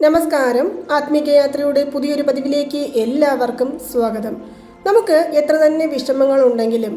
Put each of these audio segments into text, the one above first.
നമസ്കാരം. ആത്മീകയാത്രയുടെ പുതിയൊരു പതിവിലേക്ക് എല്ലാവർക്കും സ്വാഗതം. നമുക്ക് എത്ര തന്നെ വിഷമങ്ങൾ ഉണ്ടെങ്കിലും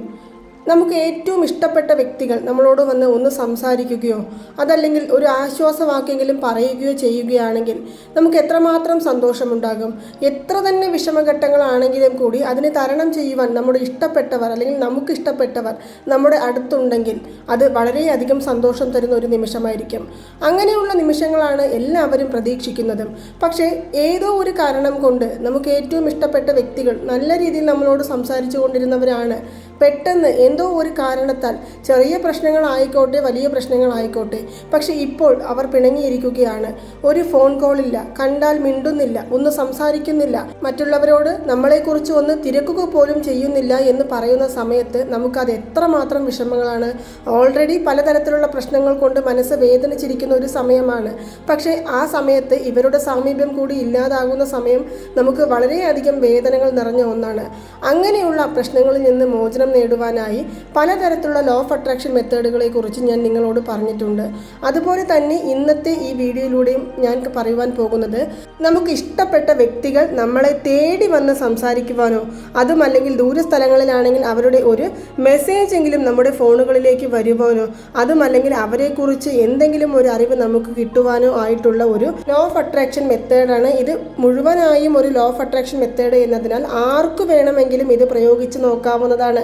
നമുക്ക് ഏറ്റവും ഇഷ്ടപ്പെട്ട വ്യക്തികൾ നമ്മളോട് വന്ന് ഒന്ന് സംസാരിക്കുകയോ അതല്ലെങ്കിൽ ഒരു ആശ്വാസവാക്കെങ്കിലും പറയുകയോ ചെയ്യുകയാണെങ്കിൽ നമുക്ക് എത്രമാത്രം സന്തോഷമുണ്ടാകും. എത്ര തന്നെ വിഷമഘട്ടങ്ങളാണെങ്കിലും കൂടി അതിനെ തരണം ചെയ്യുവാൻ നമ്മുടെ ഇഷ്ടപ്പെട്ടവർ അല്ലെങ്കിൽ നമുക്ക് ഇഷ്ടപ്പെട്ടവർ നമ്മുടെ അടുത്തുണ്ടെങ്കിൽ അത് വളരെയധികം സന്തോഷം തരുന്ന ഒരു നിമിഷമായിരിക്കും. അങ്ങനെയുള്ള നിമിഷങ്ങളാണ് എല്ലാവരും പ്രതീക്ഷിക്കുന്നതും. പക്ഷേ ഏതോ ഒരു കാരണം കൊണ്ട് നമുക്ക് ഏറ്റവും ഇഷ്ടപ്പെട്ട വ്യക്തികൾ നല്ല രീതിയിൽ നമ്മളോട് സംസാരിച്ചു കൊണ്ടിരുന്നവരാണ്. പെട്ടെന്ന് എന്തോ ഒരു കാരണത്താൽ ചെറിയ പ്രശ്നങ്ങളായിക്കോട്ടെ വലിയ പ്രശ്നങ്ങളായിക്കോട്ടെ. പക്ഷേ ഇപ്പോൾ അവർ പിണങ്ങിയിരിക്കുകയാണ്. ഒരു ഫോൺ കോളില്ല കണ്ടാൽ മിണ്ടുന്നില്ല ഒന്ന് സംസാരിക്കുന്നില്ല. മറ്റുള്ളവരോട് നമ്മളെക്കുറിച്ച് ഒന്ന് തിരക്കുക പോലും ചെയ്യുന്നില്ല എന്ന് പറയുന്ന സമയത്ത് നമുക്കത് എത്രമാത്രം വിഷമങ്ങളാണ്. ഓൾറെഡി പലതരത്തിലുള്ള പ്രശ്നങ്ങൾ കൊണ്ട് മനസ്സ് വേദനിച്ചിരിക്കുന്ന ഒരു സമയമാണ്. പക്ഷേ ആ സമയത്ത് ഇവരുടെ സാമീപ്യം കൂടി ഇല്ലാതാകുന്ന സമയം നമുക്ക് വളരെയധികം വേദനകൾ നിറഞ്ഞ ഒന്നാണ്. അങ്ങനെയുള്ള പ്രശ്നങ്ങളിൽ നിന്ന് മോചനം നേടുവാനായി പലതരത്തിലുള്ള ലോ ഓഫ് അട്രാക്ഷൻ മെത്തേഡുകളെ കുറിച്ച് ഞാൻ നിങ്ങളോട് പറഞ്ഞിട്ടുണ്ട്. അതുപോലെ തന്നെ ഇന്നത്തെ ഈ വീഡിയോയിലൂടെയും ഞാൻ പറയുവാൻ പോകുന്നത് നമുക്ക് ഇഷ്ടപ്പെട്ട വ്യക്തികൾ നമ്മളെ തേടി വന്ന് സംസാരിക്കുവാനോ അതും അല്ലെങ്കിൽ ദൂരസ്ഥലങ്ങളിലാണെങ്കിൽ അവരുടെ ഒരു മെസ്സേജ് എങ്കിലും നമ്മുടെ ഫോണുകളിലേക്ക് വരുവാനോ അതും അല്ലെങ്കിൽ അവരെക്കുറിച്ച് എന്തെങ്കിലും ഒരു അറിവ് നമുക്ക് കിട്ടുവാനോ ആയിട്ടുള്ള ഒരു ലോ ഓഫ് അട്രാക്ഷൻ മെത്തേഡാണ് ഇത് മുഴുവനായും ഒരു ലോ ഓഫ് അട്രാക്ഷൻ മെത്തേഡ് എന്നതിനാൽ ആർക്കു വേണമെങ്കിലും ഇത് പ്രയോഗിച്ച് നോക്കാവുന്നതാണ്.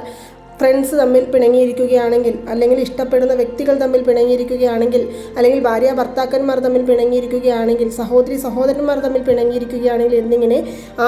ഫ്രണ്ട്സ് തമ്മിൽ പിണങ്ങിയിരിക്കുകയാണെങ്കിൽ അല്ലെങ്കിൽ ഇഷ്ടപ്പെടുന്ന വ്യക്തികൾ തമ്മിൽ പിണങ്ങിയിരിക്കുകയാണെങ്കിൽ അല്ലെങ്കിൽ ഭാര്യ ഭർത്താക്കന്മാർ തമ്മിൽ പിണങ്ങിയിരിക്കുകയാണെങ്കിൽ സഹോദരി സഹോദരന്മാർ തമ്മിൽ പിണങ്ങിയിരിക്കുകയാണെങ്കിൽ എന്നിങ്ങനെ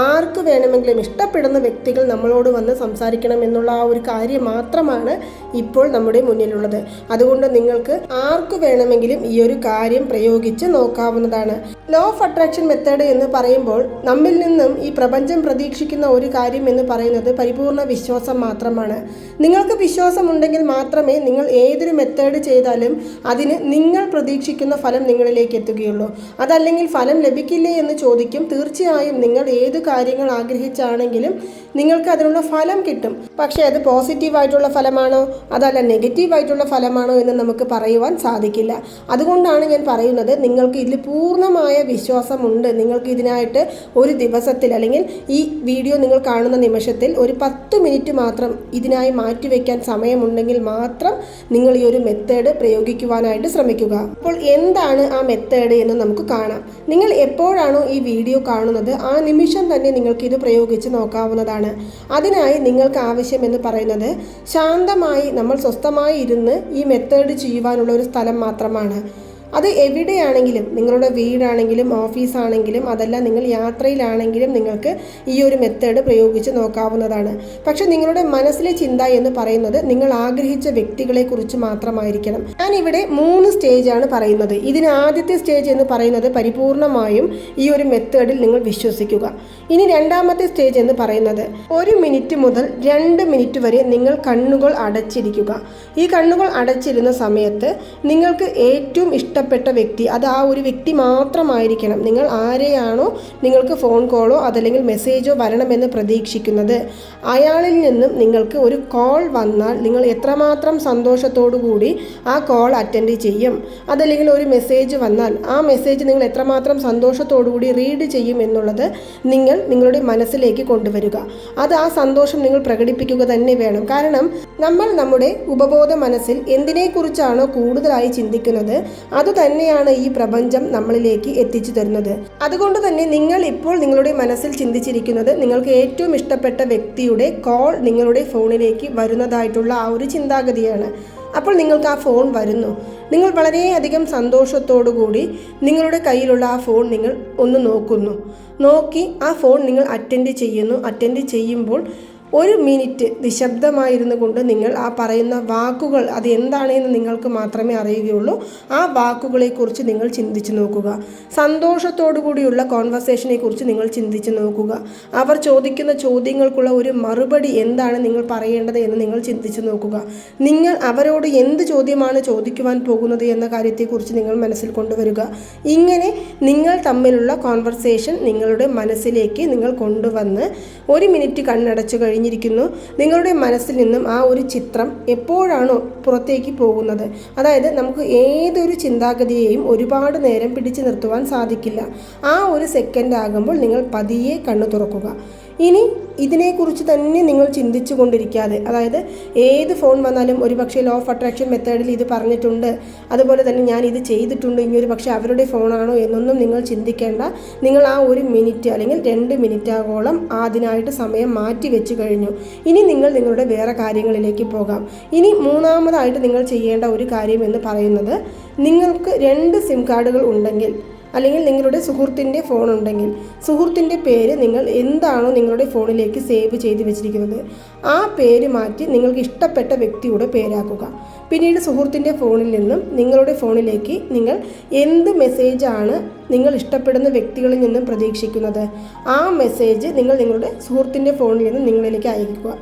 ആർക്ക് വേണമെങ്കിലും ഇഷ്ടപ്പെടുന്ന വ്യക്തികൾ നമ്മളോട് വന്ന് സംസാരിക്കണം എന്നുള്ള ആ ഒരു കാര്യം മാത്രമാണ് ഇപ്പോൾ നമ്മുടെ മുന്നിലുള്ളത്. അതുകൊണ്ട് നിങ്ങൾക്ക് ആർക്ക് വേണമെങ്കിലും ഈ ഒരു കാര്യം പ്രയോഗിച്ച് നോക്കാവുന്നതാണ്. ലോ ഓഫ് അട്രാക്ഷൻ മെത്തേഡ് എന്ന് പറയുമ്പോൾ നമ്മിൽ നിന്നും ഈ പ്രപഞ്ചം പ്രതീക്ഷിക്കുന്ന ഒരു കാര്യം എന്ന് പറയുന്നത് പരിപൂർണ വിശ്വാസം മാത്രമാണ്. നിങ്ങൾക്ക് വിശ്വാസമുണ്ടെങ്കിൽ മാത്രമേ നിങ്ങൾ ഏതൊരു മെത്തേഡ് ചെയ്താലും അതിന് നിങ്ങൾ പ്രതീക്ഷിക്കുന്ന ഫലം നിങ്ങളിലേക്ക് എത്തുകയുള്ളൂ. അതല്ലെങ്കിൽ ഫലം ലഭിക്കില്ലേ എന്ന് ചോദിക്കും. തീർച്ചയായും നിങ്ങൾ ഏത് കാര്യങ്ങൾ ആഗ്രഹിച്ചാണെങ്കിലും നിങ്ങൾക്ക് അതിനുള്ള ഫലം കിട്ടും. പക്ഷേ അത് പോസിറ്റീവായിട്ടുള്ള ഫലമാണോ? അതല്ല നെഗറ്റീവായിട്ടുള്ള ഫലമാണോ എന്ന് നമുക്ക് പറയുവാൻ സാധിക്കില്ല. അതുകൊണ്ടാണ് ഞാൻ പറയുന്നത് നിങ്ങൾക്ക് ഇതിൽ പൂർണമായ വിശ്വാസമുണ്ട്. നിങ്ങൾക്ക് ഇതിനായിട്ട് ഒരു ദിവസത്തിൽ അല്ലെങ്കിൽ ഈ വീഡിയോ നിങ്ങൾ കാണുന്ന നിമിഷത്തിൽ ഒരു പത്ത് മിനിറ്റ് മാത്രം ഇതിനായി മാറ്റിവെക്കാൻ സമയമുണ്ടെങ്കിൽ മാത്രം നിങ്ങൾ ഈ ഒരു മെത്തേഡ് പ്രയോഗിക്കുവാനായിട്ട് ശ്രമിക്കുക. അപ്പോൾ എന്താണ് ആ മെത്തേഡ് എന്ന് നമുക്ക് കാണാം. നിങ്ങൾ എപ്പോഴാണോ ഈ വീഡിയോ കാണുന്നത് ആ നിമിഷം തന്നെ നിങ്ങൾക്ക് ഇത് പ്രയോഗിച്ച് നോക്കാവുന്നതാണ്. അതിനായി നിങ്ങൾക്ക് ആവശ്യം എന്ന് പറയുന്നത് ശാന്തമായി നമ്മൾ സ്വസ്ഥമായി ഇരുന്ന് ഈ മെത്തേഡ് ചെയ്യുവാനുള്ള ഒരു സ്ഥലം മാത്രമാണ്. അത് എവിടെയാണെങ്കിലും നിങ്ങളുടെ വീടാണെങ്കിലും ഓഫീസാണെങ്കിലും അതല്ല നിങ്ങൾ യാത്രയിലാണെങ്കിലും നിങ്ങൾക്ക് ഈ ഒരു മെത്തേഡ് പ്രയോഗിച്ച് നോക്കാവുന്നതാണ്. പക്ഷെ നിങ്ങളുടെ മനസ്സിലെ ചിന്ത എന്ന് പറയുന്നത് നിങ്ങൾ ആഗ്രഹിച്ച വ്യക്തികളെ കുറിച്ച് മാത്രമായിരിക്കണം. ഞാൻ ഇവിടെ മൂന്ന് സ്റ്റേജാണ് പറയുന്നത്. ഇതിന് ആദ്യത്തെ സ്റ്റേജ് എന്ന് പറയുന്നത് പരിപൂർണമായും ഈ ഒരു മെത്തേഡിൽ നിങ്ങൾ വിശ്വസിക്കുക. ഇനി രണ്ടാമത്തെ സ്റ്റേജ് എന്ന് പറയുന്നത് ഒരു മിനിറ്റ് മുതൽ രണ്ട് മിനിറ്റ് വരെ നിങ്ങൾ കണ്ണുകൾ അടച്ചിരിക്കുക. ഈ കണ്ണുകൾ അടച്ചിരുന്ന സമയത്ത് നിങ്ങൾക്ക് ഏറ്റവും ഇഷ്ടപ്പെട്ട വ്യക്തി അത് ആ ഒരു വ്യക്തി മാത്രമായിരിക്കണം. നിങ്ങൾ ആരെയാണോ നിങ്ങൾക്ക് ഫോൺ കോളോ അതല്ലെങ്കിൽ മെസ്സേജോ വരണമെന്ന് പ്രതീക്ഷിക്കുന്നത്. അയാളിൽ നിന്നും നിങ്ങൾക്ക് ഒരു കോൾ വന്നാൽ നിങ്ങൾ എത്രമാത്രം കൂടി ആ കോൾ അറ്റൻഡ് ചെയ്യും. അതല്ലെങ്കിൽ ഒരു മെസ്സേജ് വന്നാൽ ആ മെസ്സേജ് നിങ്ങൾ എത്രമാത്രം കൂടി റീഡ് ചെയ്യും എന്നുള്ളത് നിങ്ങൾ നിങ്ങളുടെ മനസ്സിലേക്ക് കൊണ്ടുവരിക. അത് ആ സന്തോഷം നിങ്ങൾ പ്രകടിപ്പിക്കുക തന്നെ വേണം. കാരണം നമ്മൾ നമ്മുടെ ഉപബോധ മനസ്സിൽ എന്തിനെക്കുറിച്ചാണോ കൂടുതലായി ചിന്തിക്കുന്നത് അത് തന്നെയാണ് ഈ പ്രപഞ്ചം നമ്മളിലേക്ക് എത്തിച്ചു തരുന്നത്. അതുകൊണ്ട് തന്നെ നിങ്ങൾ ഇപ്പോൾ നിങ്ങളുടെ മനസ്സിൽ ചിന്തിച്ചിരിക്കുന്നത് നിങ്ങൾക്ക് ഏറ്റവും ഇഷ്ടപ്പെട്ട വ്യക്തിയുടെ കോൾ നിങ്ങളുടെ ഫോണിലേക്ക് വരുന്നതായിട്ടുള്ള ആ ഒരു ചിന്താഗതിയാണ്. അപ്പോൾ നിങ്ങൾക്ക് ആ ഫോൺ വരുന്നു. നിങ്ങൾ വളരെയധികം സന്തോഷത്തോടു കൂടി നിങ്ങളുടെ കയ്യിലുള്ള ആ ഫോൺ നിങ്ങൾ ഒന്ന് നോക്കുന്നു. നോക്കി ആ ഫോൺ നിങ്ങൾ അറ്റൻഡ് ചെയ്യുന്നു. അറ്റൻഡ് ചെയ്യുമ്പോൾ ഒരു മിനിറ്റ് നിശബ്ദമായിരുന്നു കൊണ്ട് നിങ്ങൾ ആ പറയുന്ന വാക്കുകൾ അത് എന്താണെന്ന് നിങ്ങൾക്ക് മാത്രമേ അറിയുകയുള്ളൂ. ആ വാക്കുകളെക്കുറിച്ച് നിങ്ങൾ ചിന്തിച്ചു നോക്കുക. സന്തോഷത്തോടു കൂടിയുള്ള കോൺവെർസേഷനെ കുറിച്ച് നിങ്ങൾ ചിന്തിച്ചു നോക്കുക. അവർ ചോദിക്കുന്ന ചോദ്യങ്ങൾക്കുള്ള ഒരു മറുപടി എന്താണ് നിങ്ങൾ പറയേണ്ടത് എന്ന് നിങ്ങൾ ചിന്തിച്ചു നോക്കുക. നിങ്ങൾ അവരോട് എന്ത് ചോദ്യമാണ് ചോദിക്കുവാൻ പോകുന്നത് എന്ന കാര്യത്തെക്കുറിച്ച് നിങ്ങൾ മനസ്സിൽ കൊണ്ടുവരിക. ഇങ്ങനെ നിങ്ങൾ തമ്മിലുള്ള കോൺവെർസേഷൻ നിങ്ങളുടെ മനസ്സിലേക്ക് നിങ്ങൾ കൊണ്ടുവന്ന് ഒരു മിനിറ്റ് കണ്ണടച്ചു കഴിഞ്ഞ് കഴിഞ്ഞിരിക്കുന്നു. നിങ്ങളുടെ മനസ്സിൽ നിന്നും ആ ഒരു ചിത്രം എപ്പോഴാണോ പുറത്തേക്ക് പോകുന്നത്? അതായത് നമുക്ക് ഏതൊരു ചിന്താഗതിയെയും ഒരുപാട് നേരം പിടിച്ചു നിർത്തുവാൻ സാധിക്കില്ല. ആ ഒരു സെക്കൻഡ് ആകുമ്പോൾ നിങ്ങൾ പതിയെ കണ്ണു തുറക്കുക. ഇനി ഇതിനെക്കുറിച്ച് തന്നെ നിങ്ങൾ ചിന്തിച്ചു കൊണ്ടിരിക്കാതെ അതായത് ഏത് ഫോൺ വന്നാലും ഒരു പക്ഷേ ലോ ഓഫ് അട്രാക്ഷൻ മെത്തേഡിൽ ഇത് പറഞ്ഞിട്ടുണ്ട്. അതുപോലെ തന്നെ ഞാൻ ഇത് ചെയ്തിട്ടുണ്ട്. ഇനി ഒരു പക്ഷേ അവരുടെ ഫോണാണോ എന്നൊന്നും നിങ്ങൾ ചിന്തിക്കേണ്ട. നിങ്ങൾ ആ ഒരു മിനിറ്റ് അല്ലെങ്കിൽ രണ്ട് മിനിറ്റാകോളം അതിനായിട്ട് സമയം മാറ്റി വെച്ച് കഴിഞ്ഞു. ഇനി നിങ്ങൾ നിങ്ങളുടെ വേറെ കാര്യങ്ങളിലേക്ക് പോകാം. ഇനി മൂന്നാമതായിട്ട് നിങ്ങൾ ചെയ്യേണ്ട ഒരു കാര്യം എന്ന് പറയുന്നത് നിങ്ങൾക്ക് രണ്ട് സിം കാർഡുകൾ ഉണ്ടെങ്കിൽ അല്ലെങ്കിൽ നിങ്ങളുടെ സുഹൃത്തിന്റെ ഫോൺ ഉണ്ടെങ്കിൽ സുഹൃത്തിന്റെ പേര് നിങ്ങൾ എന്താണോ നിങ്ങളുടെ ഫോണിലേക്ക് സേവ് ചെയ്ത് വെച്ചിരിക്കുന്നത്. ആ പേര് മാറ്റി നിങ്ങൾക്ക് ഇഷ്ടപ്പെട്ട വ്യക്തിയുടെ പേരാക്കുക. പിന്നീട് സുഹൃത്തിന്റെ ഫോണിൽ നിന്നും നിങ്ങളുടെ ഫോണിലേക്ക് നിങ്ങൾ എന്ത് മെസ്സേജാണ് നിങ്ങൾ ഇഷ്ടപ്പെടുന്ന വ്യക്തികളിൽ നിന്നും പ്രതീക്ഷിക്കുന്നത്? ആ മെസ്സേജ് നിങ്ങൾ നിങ്ങളുടെ സുഹൃത്തിന്റെ ഫോണിൽ നിന്നും നിങ്ങളിലേക്ക് അയക്കുക.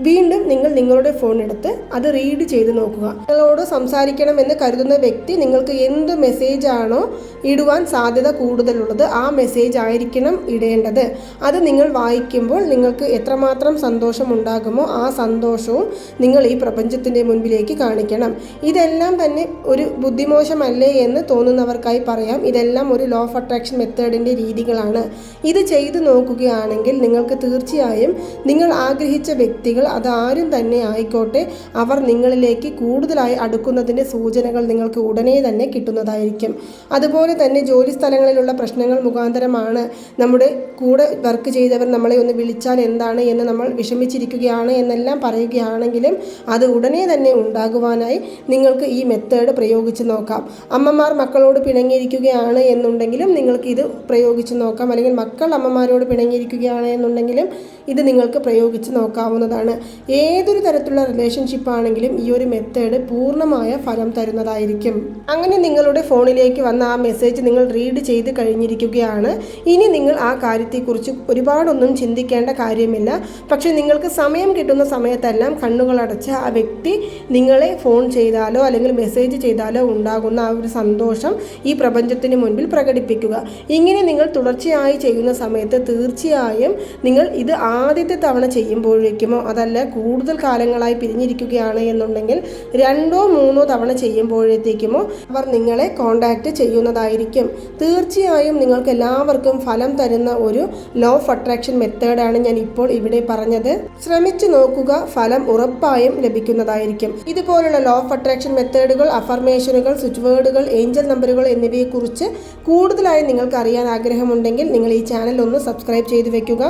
വീണ്ടും നിങ്ങൾ നിങ്ങളുടെ ഫോൺ എടുത്ത് അത് റീഡ് ചെയ്ത് നോക്കുക. നിങ്ങളോട് സംസാരിക്കണമെന്ന് കരുതുന്ന വ്യക്തി നിങ്ങൾക്ക് എന്ത് മെസ്സേജ് ആണോ ഇടുവാൻ സാധ്യത കൂടുതലുള്ളത് ആ മെസ്സേജ് ആയിരിക്കണം ഇടേണ്ടത്. അത് നിങ്ങൾ വായിക്കുമ്പോൾ നിങ്ങൾക്ക് എത്രമാത്രം സന്തോഷം ഉണ്ടാകുമോ ആ സന്തോഷവും നിങ്ങൾ ഈ പ്രപഞ്ചത്തിന്റെ മുൻപിലേക്ക് കാണിക്കണം. ഇതെല്ലാം തന്നെ ഒരു ബുദ്ധിമോശമല്ലേ എന്ന് തോന്നുന്നവർക്കായി പറയാം. ഇതെല്ലാം ഒരു ലോ ഓഫ് അട്രാക്ഷൻ മെത്തേഡിന്റെ രീതികളാണ്. ഇത് ചെയ്തു നോക്കുകയാണെങ്കിൽ നിങ്ങൾക്ക് തീർച്ചയായും നിങ്ങൾ ആഗ്രഹിച്ച വ്യക്തികൾ അതാരും തന്നെ ആയിക്കോട്ടെ അവർ നിങ്ങളിലേക്ക് കൂടുതലായി അടുക്കുന്നതിന്റെ സൂചനകൾ നിങ്ങൾക്ക് ഉടനെ തന്നെ കിട്ടുന്നതായിരിക്കും. അതുപോലെ തന്നെ ജോലി സ്ഥലങ്ങളിലുള്ള പ്രശ്നങ്ങൾ മുഖാന്തരമാണ്. നമ്മുടെ കൂടെ വർക്ക് ചെയ്തവർ നമ്മളെ ഒന്ന് വിളിച്ചാൽ എന്താണ് എന്ന് നമ്മൾ വിഷമിച്ചിരിക്കുകയാണ് എന്നെല്ലാം പറയുകയാണെങ്കിലും അത് ഉടനെ തന്നെ ഉണ്ടാകുവാനായി നിങ്ങൾക്ക് ഈ മെത്തേഡ് പ്രയോഗിച്ച് നോക്കാം. അമ്മമാർ മക്കളോട് പിണങ്ങിയിരിക്കുകയാണ് എന്നുണ്ടെങ്കിലും നിങ്ങൾക്ക് ഇത് പ്രയോഗിച്ച് നോക്കാം. അല്ലെങ്കിൽ മക്കൾ അമ്മമാരോട് പിണങ്ങിയിരിക്കുകയാണ് എന്നുണ്ടെങ്കിലും ഇത് നിങ്ങൾക്ക് പ്രയോഗിച്ച് നോക്കാവുന്നതാണ്. ഏതൊരു തരത്തിലുള്ള റിലേഷൻഷിപ്പ് ആണെങ്കിലും ഈ ഒരു മെത്തേഡ് പൂർണമായ ഫലം തരുന്നതായിരിക്കും. അങ്ങനെ നിങ്ങളുടെ ഫോണിലേക്ക് വന്ന ആ മെസ്സേജ് നിങ്ങൾ റീഡ് ചെയ്ത് കഴിഞ്ഞിരിക്കുകയാണ്. ഇനി നിങ്ങൾ ആ കാര്യത്തെക്കുറിച്ച് ഒരുപാടൊന്നും ചിന്തിക്കേണ്ട കാര്യമില്ല. പക്ഷെ നിങ്ങൾക്ക് സമയം കിട്ടുന്ന സമയത്തെല്ലാം കണ്ണുകളടച്ച് ആ വ്യക്തി നിങ്ങളെ ഫോൺ ചെയ്താലോ അല്ലെങ്കിൽ മെസ്സേജ് ചെയ്താലോ ഉണ്ടാകുന്ന ആ ഒരു സന്തോഷം ഈ പ്രപഞ്ചത്തിന് മുൻപിൽ പ്രകടിപ്പിക്കുക. ഇങ്ങനെ നിങ്ങൾ തുടർച്ചയായി ചെയ്യുന്ന സമയത്ത് തീർച്ചയായും നിങ്ങൾ ഇത് ആദ്യത്തെ തവണ ചെയ്യുമ്പോഴേക്കുമോ? അതല്ല കൂടുതൽ കാലങ്ങളായി പിരിഞ്ഞിരിക്കുകയാണ് എന്നുണ്ടെങ്കിൽ രണ്ടോ മൂന്നോ തവണ ചെയ്യുമ്പോഴത്തേക്കുമോ അവർ നിങ്ങളെ കോണ്ടാക്ട് ചെയ്യുന്നതായിരിക്കും. തീർച്ചയായും നിങ്ങൾക്ക് എല്ലാവർക്കും ഫലം തരുന്ന ഒരു ലോ ഓഫ് അട്രാക്ഷൻ മെത്തേഡാണ് ഞാൻ ഇപ്പോൾ ഇവിടെ പറഞ്ഞത്. ശ്രമിച്ചു നോക്കുക ഫലം ഉറപ്പായും ലഭിക്കുന്നതായിരിക്കും. ഇതുപോലുള്ള ലോ ഓഫ് അട്രാക്ഷൻ മെത്തേഡുകൾ അഫർമേഷനുകൾ സ്വിച്ച് വേർഡുകൾ ഏഞ്ചൽ നമ്പറുകൾ എന്നിവയെക്കുറിച്ച് കൂടുതലായി നിങ്ങൾക്ക് അറിയാൻ ആഗ്രഹമുണ്ടെങ്കിൽ നിങ്ങൾ ഈ ചാനൽ ഒന്ന് സബ്സ്ക്രൈബ് ചെയ്ത് വെക്കുക.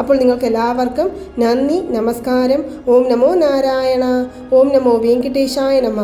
അപ്പോൾ നിങ്ങൾക്ക് എല്ലാവർക്കും നന്ദി നമസ്കാരം. ഓം നമോ നാരായണ. ഓം നമോ വെങ്കിട്ടേശായ നമ.